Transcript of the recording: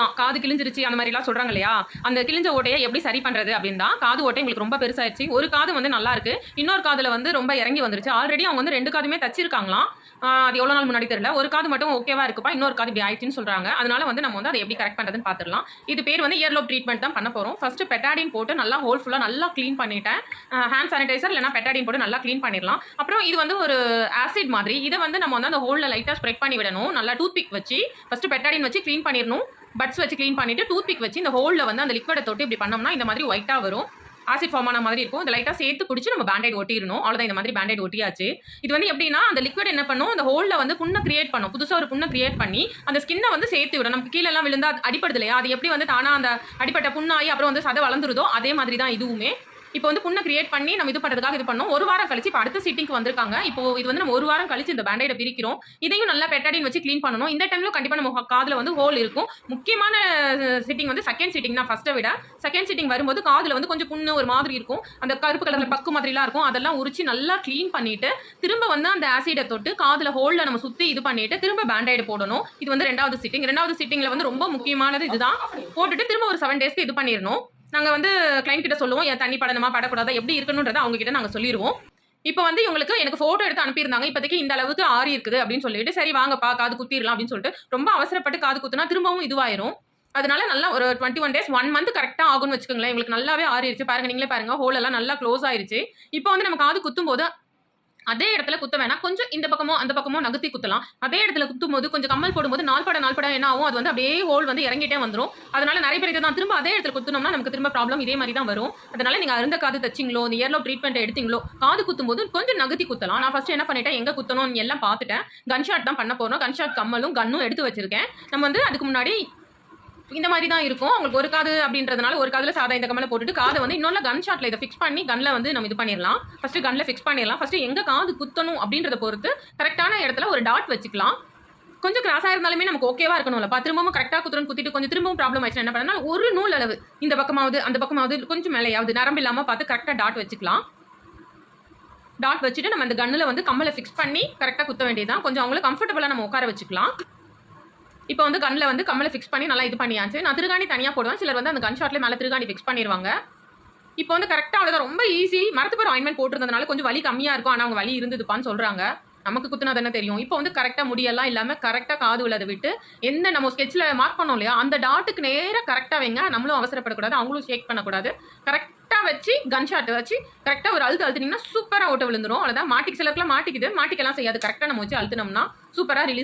தான். காது கிழிஞ்சிருச்சு அந்த மாதிரிலாம் சொல்றாங்க இல்லையா அந்த கிழிஞ்ச ஓட்டையை எப்படி சரி பண்றது அப்படின்னு தான் காது ஓட்டை உங்களுக்கு ரொம்ப பெருசாயிருச்சு. ஒரு காது வந்து நல்லா இருக்கு. இன்னொரு காதுல வந்து ரொம்ப இறங்கி வந்துருச்சு. ஆல்ரெடி அவங்க வந்து ரெண்டு காதுமே தச்சிருக்காங்களாம். அது எவ்வளவு நாள் முன்னாடி தெரியல. ஒரு காது மட்டும் ஓகேவா இருக்குப்பா இன்னொரு காது இப்படி ஆயிடுச்சுன்னு சொல்றாங்க. அதனால வந்து நம்ம வந்து அதை எப்படி கரெக்ட் பண்றதுன்னு பார்த்துடலாம் இது பேர் வந்து இயர்லோப் ட்ரீட்மெண்ட் தான் பண்ண போறோம். ஃபர்ஸ்ட் பெட்டாடின் போட்டு நல்லா ஹோல் ஃபுல்லா நல்லா க்ளீன் பண்ணிட்டேன். ஹேண்ட் சானிடைசர் இல்லைனா பெட்டாடின் போட்டு நல்லா க்ளீன் பண்ணிடலாம். அப்புறம் இது வந்து ஒரு ஆசிட் மாதிரி. இதை வந்து நம்ம வந்து அந்த ஹோல்ல லைட்டா ஸ்ப்ரெட் பண்ணி விடணும். நல்லா டூத் பிக் வச்சு ஃபர்ஸ்ட் பெட்டாடின் வச்சு க்ளீன் பண்ணிடணும். பட்ஸ் வச்சு க்ளீன் பண்ணிட்டு டூத் பிக் வச்சு இந்த ஹோலில் வந்து அந்த லிக்விடை தொட்டு இப்படி பண்ணோம்னா இந்த மாதிரி ஒயிட்டாக வரும். ஆசிட் ஃபார்ம் ஆன மாதிரி இருக்கும். இந்த லைட்டாக சேர்த்து பிடிச்சி நம்ம பேண்டேட் ஒட்டிடணும். அவ்வளோதான் இந்த மாதிரி பேண்டேட் ஒட்டியாச்சு. இது வந்து எப்படின்னா அந்த லிக்விட் என்ன பண்ணும்? அந்த ஹோலில் வந்து புண்ணை கிரியேட் பண்ணும். புதுசாக ஒரு புண்ணை கிரியேட் பண்ணி அந்த ஸ்கின்னை வந்து சேர்த்து விடும் நமக்கு கீழெல்லாம் விழுந்தா அடிப்படுது இல்லையா? அது எப்படி வந்து தானாக அந்த அடிப்பட்ட புண்ணாகி அப்புறம் வந்து சதை வளர்ந்துருதோ அதே மாதிரி தான் இதுவுமே. இப்போ வந்து புண்ணை கிரியேட் பண்ணி நம்ம இது பண்ணுறதுக்காக இது பண்ணோம். ஒரு வாரம் கழிச்சு இப்போ அடுத்த சீட்டிங்க்கு வந்திருக்காங்க. இப்போ இது வந்து நம்ம ஒரு வாரம் கழிச்சு இந்த பேண்டைடை பிரிக்கிறோம். இதையும் நல்லா பெட்டாடின் வச்சு க்ளீன் பண்ணணும். இந்த டைம்ல கண்டிப்பாக நம்ம காதில் வந்து ஹோல் இருக்கும். முக்கியமான சிட்டிங் வந்து செகண்ட் சீட்டிங் தான் ஃபர்ஸ்ட்டை விட. செகண்ட் சீட்டிங் வரும்போது காதில் வந்து கொஞ்சம் புண்ணு ஒரு மாதிரி இருக்கும். அந்த கருப்பு கலரில் பக்கு மாதிரிலாம் இருக்கும். அதெல்லாம் உரிச்சு நல்லா க்ளீன் பண்ணிட்டு திரும்ப வந்து அந்த ஆசிடை தொட்டு காதில் ஹோலில் நம்ம சுற்றி இது பண்ணிட்டு திரும்ப பேண்டைடு போடணும். இது வந்து ரெண்டாவது சிட்டிங் ரெண்டாவது சிட்டிங்கில் வந்து ரொம்ப முக்கியமானது இதுதான். போட்டுட்டு திரும்ப ஒரு செவன் டேஸ்க்கு இது பண்ணிடணும். நாங்கள் வந்து கிளைண்ட் கிட்ட சொல்லுவோம் என் தண்ணி படணுமா படக்கூடாதா? எப்படி இருக்கணுன்றதை அவங்ககிட்ட நாங்கள் சொல்லிடுவோம் இப்போ வந்து இவங்களுக்கு எனக்கு ஃபோட்டோ எடுத்து அனுப்பியிருந்தாங்க. இப்போதைக்கு இந்த அளவுக்கு ஆறி இருக்குது அப்படின்னு சொல்லிட்டு சரி வாங்கப்பா காது குத்திடலாம் அப்படின்னு சொல்லிட்டு ரொம்ப அவசரப்பட்டு காது குத்துனா திரும்பவும் இதுவாயிரும். அதனால நல்லா ஒரு twenty one days one month கரெக்டாக ஆகும்னு வச்சுக்கோங்களேன். எங்களுக்கு நல்லாவே ஆறிடுச்சு பாருங்க நீங்களே பாருங்க ஹோல் எல்லாம் நல்லா க்ளோஸ் ஆயிருச்சு. இப்போ வந்து நம்ம காது குத்தும் போது அதே இடத்துல குத்த வேணாம். கொஞ்சம் இந்த பக்கமோ அந்த பக்கமோ நகர்த்தி குத்தலாம். அதே இடத்துல குத்தும் போது கொஞ்சம் கம்மல் போடும்போது நாள்பட நாள்பட என்ன ஆகும்? அது வந்து அப்படியே ஹோல் வந்து இறங்கிட்டே வந்துடும் அதனால நிறைய பேர் இதை தான் திரும்ப அதே இடத்துல குத்தினோம்னா நமக்கு திரும்ப ப்ராப்ளம் இதே மாதிரி தான் வரும். அதனால நீங்க அருந்த காது தச்சிங்களோ இந்த இயர்லோ ட்ரீட்மெண்ட் எடுத்தீங்களோ காது குத்தும் போது கொஞ்சம் நகர்த்தி குத்தலாம். நான் ஃபர்ஸ்ட் என்ன பண்ணிட்டேன்? எங்க குத்தணும்னு எல்லாம் பார்த்துட்டேன். கன்ஷாட் தான் பண்ண போறோம். கன்ஷாட் கம்மலும் கன்னும் எடுத்து வச்சிருக்கேன். நம்ம வந்து அதுக்கு முன்னாடி இந்த மாதிரி தான் இருக்கும். அவங்களுக்கு ஒரு காது அப்படின்றதுனால ஒரு காதுல சாதா இந்த கம்மில் போட்டுட்டு காதை வந்து இன்னொரு கன் ஷாட்டில் இதை ஃபிக்ஸ் பண்ணி கனில் வந்து நம்ம இது பண்ணிடலாம் ஃபஸ்ட்டு கனில் ஃபிக்ஸ் பண்ணிடலாம் ஃபஸ்ட்டு எங்க காது குத்தணும் அப்படின்றத பொறுத்து கரெக்டான இடத்துல ஒரு டாட் வச்சுக்கலாம். கொஞ்சம் கிராஸாக இருந்தாலுமே நமக்கு ஓகேவா இருக்கணும்ல. பா திரும்பவும் கரெக்டாக குத்துறன்னு குத்திட்டு கொஞ்சம் திரும்பவும் ப்ராப்ளம் ஆயிடுச்சு என்ன பண்ணா ஒரு நூல் அளவு. இந்த பக்கமாவது அந்த பக்கமாவது கொஞ்சம் மேலேயாவது நரம்பு இல்லாமல் பார்த்து கரெக்டாக டாட் வச்சுக்கலாம். டாட் வச்சுட்டு நம்ம அந்த கன்னில் வந்து கம்மலை ஃபிக்ஸ் பண்ணி கரெக்டாக குத்த வேண்டியதுதான். கொஞ்சம் அவங்களுக்கு கம்ஃபர்டபுளாக நம்ம உட்கார வச்சுக்கலாம். இப்போ வந்து கண்ணில் வந்து கம்மலை ஃபிக்ஸ் பண்ணி நல்லா இது பண்ணியாச்சு. நான் திருகாணி தனியாக போடுவேன். சிலர் வந்து அந்த கன் ஷாட்லேயே மேலே திருகாணி ஃபிக்ஸ் பண்ணிடுவாங்க இப்போ வந்து கரெக்டாக அவ்வளோதான் ரொம்ப ஈஸி மரத்துப்பர் ஆயின்மெண்ட் போட்டிருந்ததுனால கொஞ்சம் வலி கம்மியாக இருக்கும். ஆனால் அவங்க வலி இருந்ததுப்பான்னு சொல்கிறாங்க நமக்கு குத்துனா தானே தெரியும். இப்போ வந்து கரெக்டாக முடியெல்லாம் இல்லாமல் கரெக்டாக காது உள்ளதை விட்டு எந்த நம்ம ஸ்கெட்சில் மார்க் பண்ணோம் இல்லையா அந்த டாட்டுக்கு நேராக கரெக்டாக வைங்க. நம்மளும் அவசரப்படக்கூடாது அவங்களும் ஷேக் பண்ணக்கூடாது. கரெக்டாக வச்சு கன் ஷாட் வச்சு கரெக்டாக ஒரு அழுத்து அழுத்துனீங்கன்னா சூப்பராக ஓட்ட விழுந்துரும். அவ்வளோதான் மாட்டிக்கு சிலருக்குலாம் மாட்டிக்குது. மாட்டிக்கெல்லாம் செய்யாது. கரெக்டாக நம்ம வச்சு அழுத்தினோம்னா சூப்பராக ரிலீஸ்